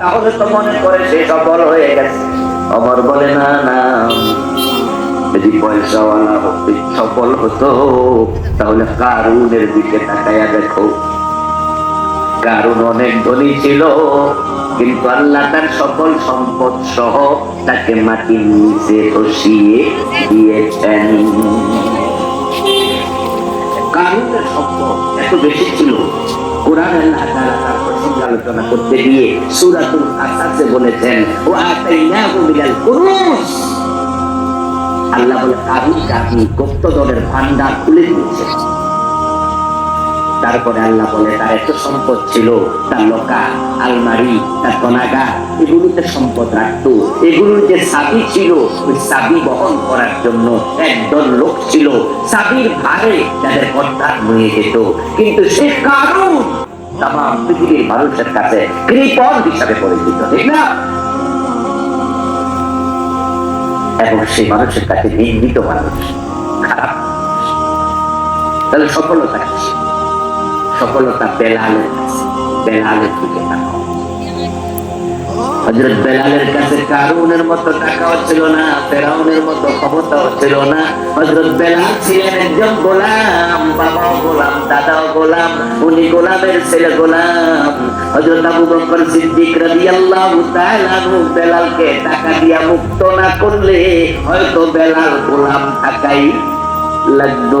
তাহলে তো মনে করে সে সফল হয়ে গেছে। অমর বলে, না না, যদি পয়সাওয়ালা হতে সফল হতো, তাহলে কারুনের দিকে তাকাইয়া দেখো। কারণ অনেক ধনী ছিল, কিন্তু আল্লাহ তার সকল সম্পদ সহ তাকে মাটির নিচে বসিয়ে দিয়েছেন। কারণের সম্পদ এত বেশি ছিল, কোরআন আল্লাহ আলোচনা করতে গিয়ে সূরাতুল আসাসে বলেছেন ও আতাইনাহু মিনাল কুরুস আল্লাহ বলে কারুনকে আপনি গুপ্তধনের ভান্ডার খুলে দিয়েছেন তারপরে আল্লাহ বলে, তার এত সম্পদ ছিল, তার লোকা আলমারি, তার তনাগা এগুলোতে সম্পদ রাখতো এগুলোর যে চাবি ছিল, ওই চাবি বহন করার জন্য একদল লোক ছিল। চাবির ভারে তাদের কর্তার হয়ে যেত। কিন্তু সে কারণ তাম পৃথিবীর মানুষের কাছে হিসাবে পরিচিত, ঠিক না? এবং সেই মানুষের কাছে নির্মিত মানুষ, খারাপ তাহলে সফলতা সফলতা বেলালের কাছে, বেলালের দিকে হজরত বেলালের কাছে কারুনের মতো টাকাও ছিল না, ফেরাউনের মতো ক্ষমতাও ছিল না। হজরত বেলাল ছিলেন একজন গোলাম, বাবাও গোলাম, দাদাও গোলাম, উনি গোলামের ছেলে গোলাম। হজরত আবু বকর সিদ্দিক রাদিয়াল্লাহু তাআলা বেলালকে টাকা দিয়া মুক্ত না করলে হয়তো বেলাল গোলাম থাকাই লাগতো।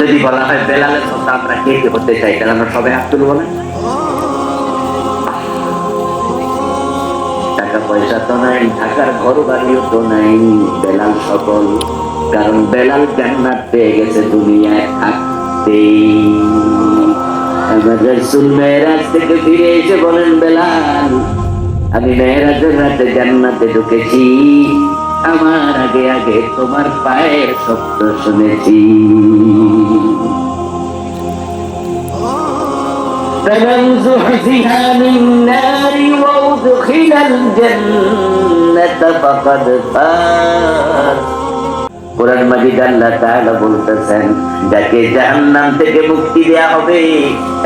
যদি বলা হয় বেলালের মতো আমরা কে কে হতে চাই? তাহলে আমরা সবাই হাত তুলবো না টাকা পয়সা তো নাই থাকার ঘর বাড়িও তো নাই, বেলাল সকল কারণ বেলাল জান্নাত পেয়ে গেছে দুনিয়ায় থাকতেই। রসুল মেয়েরাজ থেকে ফিরে এসে বলেন, বেলাল, আমি মেয়েরাজের রাতে জান্নাতে ঢুকেছি। আমার আগে আগে তোমার পায়ের শব্দ শুনেছি فمن زحزح عن النار وأدخل الجنة فقد فاز কোরআন মাজিদ আল্লাহ তাআলা বলতেছেন যাকে জাহান্নাম থেকে মুক্তি দেয়া হবে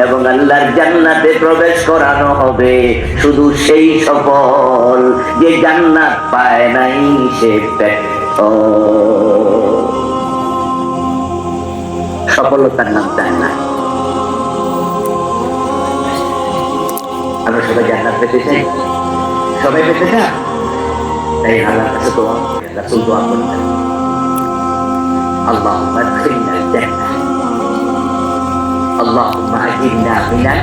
এবং আল্লাহর জান্নাতে প্রবেশ করানো হবে শুধু সেই সফল যে জান্নাত পায় নাই সে সফলতার নাম চায় না আমরা সবাই জান্নাত পেতে চাই সবাই পেতে চান তাই আল্লাহ কাছে দোয়া রাসুল দোয়া করতেন আল্লাহ আদখিলনা জান্নাত আল্লাহুম্মা আজিবনা মিনান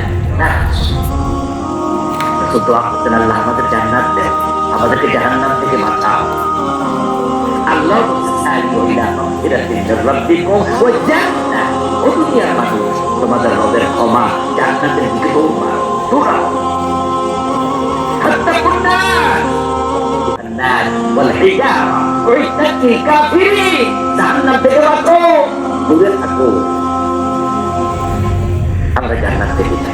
দোয়া করতেন, আল্লাহ আমাদের জান্নাত দেন। Apa dari jannah itu macam? Allah selalu indah, indah terhadapku. Wajar, dunia manusia itu mendera, koma, jangan terbikuk tuh malu, tuh rau. Hatta pun ada, jannah berhijrah, rizki kabiri. Jannah itu macam? Mulut aku, apa jannah itu?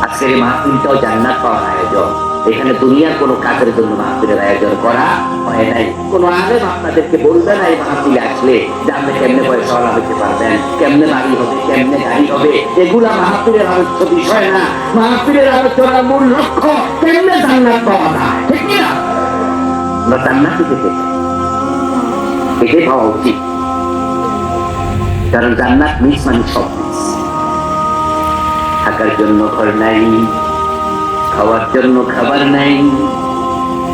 Asli mahfudzah jannah bahwa. এখানে দুনিয়ার কোনো কাজের জন্য মাহফিলের আয়োজন করা হয় নাই। কোনো আলেম আপনাদেরকে বলবে না এই মাহফিলে আসলে যে আপনি কেমনে পয়সাওয়ালা হতে পারবেন, কেমনে বাড়ি হবে, কেমনে গাড়ি হবে? এগুলা মাহফিলের আলোচ্য বিষয় না। মাহফিলের আলোচনার মূল লক্ষ্য কেমনে জান্নাত পাওয়া যায়, ঠিক না আমরা জান্নাত পেতে পাওয়া উচিত। কারণ জান্নাত মিস মানে সব মিস। থাকার জন্য ঘর নাই খাওয়ার জন্য খাবার নাই,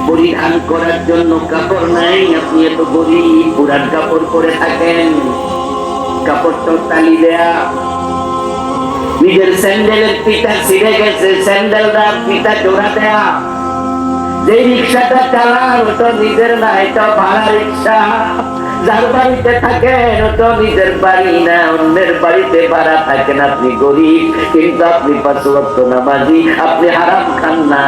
পরিধান করার জন্য কাপড় নাই। আপনি এত গরিব পুরান কাপড় পরে থাকেন কাপড়টা তালি দেয়া। নিজের স্যান্ডেলের পিতা ছিঁড়ে গেছে, স্যান্ডেলটা পিতা জোড়া দেয়া। যে রিক্সাটা চালান, ওটা নিজের না, এটা ভাড়া রিক্সা। যার বাড়িতে থাকেন তো নিজের বাড়ি না, অন্যের বাড়িতে ভাড়া থাকেন আপনি গরিব, কিন্তু আপনি পাঁচ লক্ষ নামাজি, আপনি হারাম খান না।